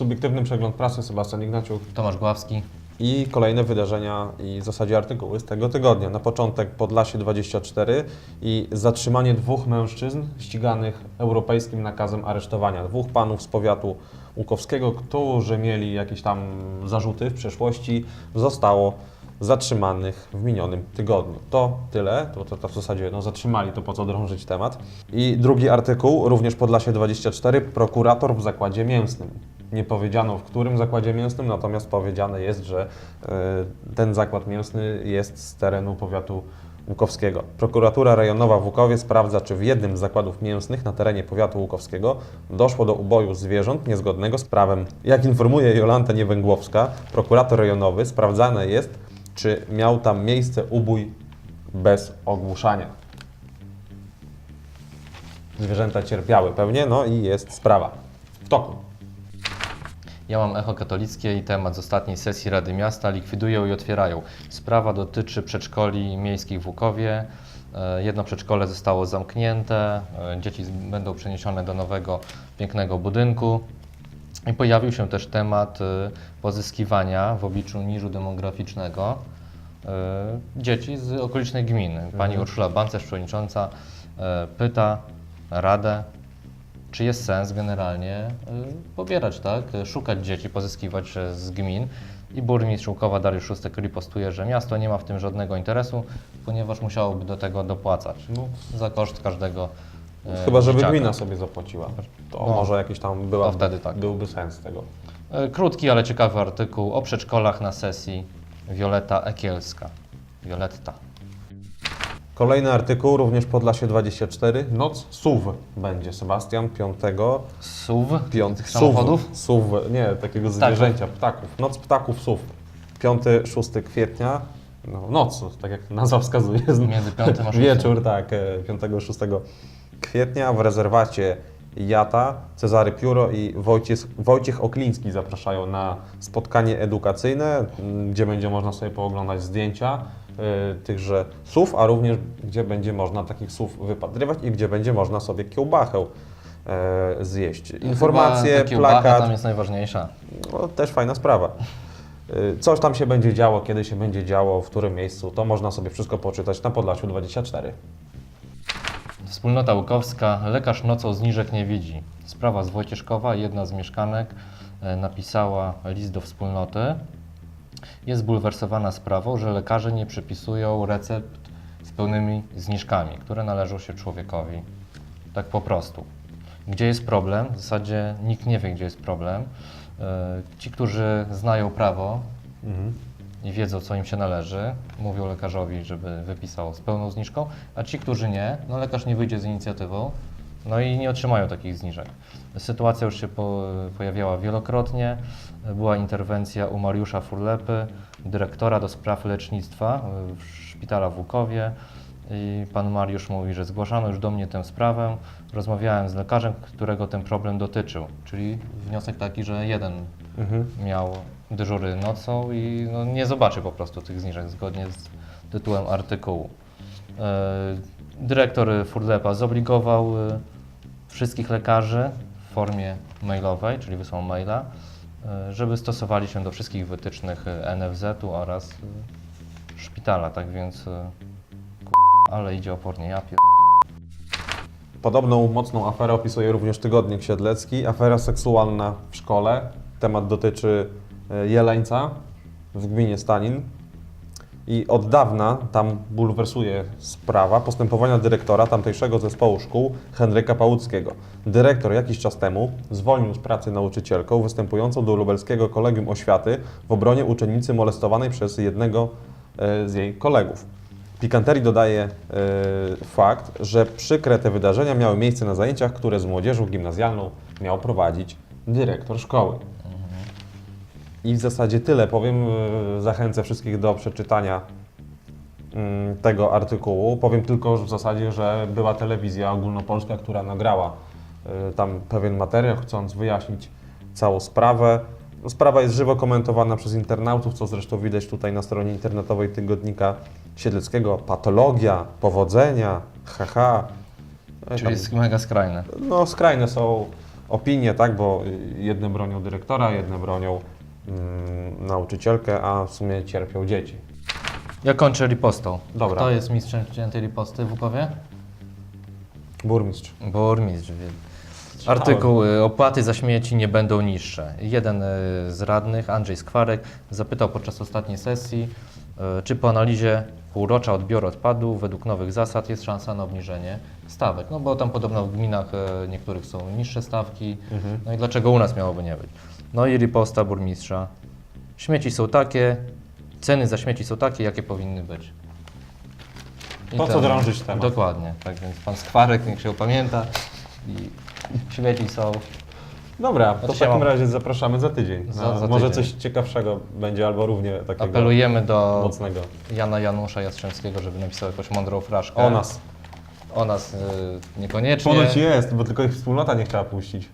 Subiektywny przegląd prasy, Sebastian Ignaciuk. Tomasz Gławski. I kolejne wydarzenia i w zasadzie artykuły z tego tygodnia. Na początek Podlasie 24 i zatrzymanie dwóch mężczyzn ściganych europejskim nakazem aresztowania. Dwóch panów z powiatu łukowskiego, którzy mieli jakieś tam zarzuty w przeszłości, zostało zatrzymanych w minionym tygodniu. To tyle, to, to, to w zasadzie no, zatrzymali, to po co drążyć temat. I drugi artykuł, również Podlasie 24, prokurator w zakładzie mięsnym. Nie powiedziano w którym zakładzie mięsnym, natomiast powiedziane jest, że e, ten zakład mięsny jest z terenu powiatu Łukowskiego. Prokuratura rejonowa w Łukowie sprawdza, czy w jednym z zakładów mięsnych na terenie powiatu Łukowskiego doszło do uboju zwierząt niezgodnego z prawem. Jak informuje Jolanta Niewęgłowska, prokurator rejonowy, sprawdzane jest, czy miał tam miejsce ubój bez ogłuszania. Zwierzęta cierpiały pewnie, no i jest sprawa w toku. Ja mam Echo Katolickie i temat z ostatniej sesji Rady Miasta likwidują i otwierają. Sprawa dotyczy przedszkoli miejskich w Łukowie. E, Jedno przedszkole zostało zamknięte, e, dzieci będą przeniesione do nowego, pięknego budynku. I pojawił się też temat e, pozyskiwania w obliczu niżu demograficznego dzieci z okolicznej gminy. Pani Urszula Bancerz, przewodnicząca, pyta Radę, czy jest sens generalnie y, pobierać, tak? Szukać dzieci, pozyskiwać e, z gmin. I burmistrz Łukowa Dariusz Szóstek ripostuje, że miasto nie ma w tym żadnego interesu, ponieważ musiałoby do tego dopłacać No, za koszt każdego e, chyba, żeby dzieciaka. gmina sobie zapłaciła. To No. może jakiś tam była, To wtedy tak. byłby sens tego. E, Krótki, ale ciekawy artykuł o przedszkolach na sesji Wioleta Ekielska. Violetta. Kolejny artykuł, również Podlasie 24. Noc SUW będzie, Sebastian, 5. SUV Piąt, tych samochodów? SUW, nie, takiego zwierzęcia, ptaków. Noc ptaków SUW. 5-6 kwietnia. No, noc, tak jak nazwa wskazuje. Między piątym a szóstym. Wieczór, tak, 5-6 kwietnia w rezerwacie Jata, Cezary Pióro i Wojciech, Wojciech Okliński zapraszają na spotkanie edukacyjne, gdzie będzie można sobie pooglądać zdjęcia tychże słów, a również gdzie będzie można takich słów wypatrywać i gdzie będzie można sobie kiełbachę e, zjeść. Informacje, Chyba ta plakat, tam jest najważniejsza. no, też fajna sprawa. Y, Coś tam się będzie działo, kiedy się będzie działo, w którym miejscu, to można sobie wszystko poczytać na Podlasiu 24. Wspólnota Łukowska, lekarz nocą zniżek nie widzi. Sprawa z Wojcieszkowa, jedna z mieszkanek e, napisała list do wspólnoty. Jest bulwersowana sprawą, że lekarze nie przypisują recept z pełnymi zniżkami, które należą się człowiekowi. Tak po prostu. Gdzie jest problem? W zasadzie nikt nie wie, gdzie jest problem. E, Ci, którzy znają prawo, i wiedzą, co im się należy, mówią lekarzowi, żeby wypisał z pełną zniżką, a ci, którzy nie, no lekarz nie wyjdzie z inicjatywą, no i nie otrzymają takich zniżek. Sytuacja już się po, pojawiała wielokrotnie. Była interwencja u Mariusza Furlepy, dyrektora do spraw lecznictwa w szpitala w Łukowie. I pan Mariusz mówi, że zgłaszano już do mnie tę sprawę. Rozmawiałem z lekarzem, którego ten problem dotyczył. Czyli wniosek taki, że jeden miał dyżury nocą i no, nie zobaczy po prostu tych zniżek zgodnie z tytułem artykułu. E, Dyrektor Furlepa zobligował e, wszystkich lekarzy w formie mailowej, czyli wysłał maila, e, żeby stosowali się do wszystkich wytycznych e, NFZ-u oraz szpitala. Tak więc, ale idzie opornie, ja pier... Podobną mocną aferę opisuje również Tygodnik Siedlecki. Afera seksualna w szkole. Temat dotyczy Jeleńca w gminie Stanin. I od dawna tam bulwersuje sprawa postępowania dyrektora tamtejszego zespołu szkół Henryka Pałuckiego. Dyrektor jakiś czas temu zwolnił z pracy nauczycielką występującą do lubelskiego kolegium oświaty w obronie uczennicy molestowanej przez jednego e, z jej kolegów. Pikanterii dodaje e, fakt, że przykre te wydarzenia miały miejsce na zajęciach, które z młodzieżą gimnazjalną miał prowadzić dyrektor szkoły. I w zasadzie tyle powiem. e, Zachęcę wszystkich do przeczytania mm, tego artykułu. Powiem tylko że w zasadzie, że była telewizja ogólnopolska, która nagrała e, tam pewien materiał, chcąc wyjaśnić całą sprawę. No, Sprawa jest żywo komentowana przez internautów, co zresztą widać tutaj na stronie internetowej tygodnika Siedleckiego. Patologia, powodzenia, haha. E, Czyli tam- jest mega skrajne. no, skrajne są opinie, tak, bo y, jedne bronią dyrektora, jedne bronią nauczycielkę, a w sumie cierpią dzieci. Ja kończę ripostą. Dobra. Kto jest mistrzem ciętej riposty w Łukowie? Burmistrz. Burmistrz. wie- Artykuł y, opłaty za śmieci nie będą niższe. Jeden y, z radnych, Andrzej Skwarek, zapytał podczas ostatniej sesji, y, czy po analizie półrocza odbioru odpadów według nowych zasad jest szansa na obniżenie stawek. No bo tam podobno w gminach y, niektórych są niższe stawki. No i dlaczego u nas miałoby nie być? No i riposta burmistrza. Śmieci są takie, ceny za śmieci są takie, jakie powinny być. I Po co ten- drążyć temat? Dokładnie, tak więc pan Skwarek niech się upamięta i śmieci są. Dobra, to w takim razie zapraszamy za tydzień. Za- A za może tydzień. coś ciekawszego będzie albo równie takiego Apelujemy do mocnego. Jana Janusza Jastrzębskiego, żeby napisał jakąś mądrą fraszkę. O nas. O nas y, niekoniecznie. Ponoć jest, bo tylko ich wspólnota nie chciała puścić.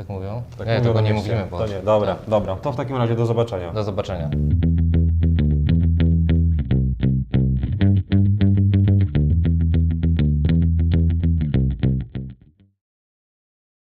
Tak mówią? Tak nie, mówią tego nie mówimy, bo... To nie, dobra, dobra. To w takim razie do zobaczenia. Do zobaczenia.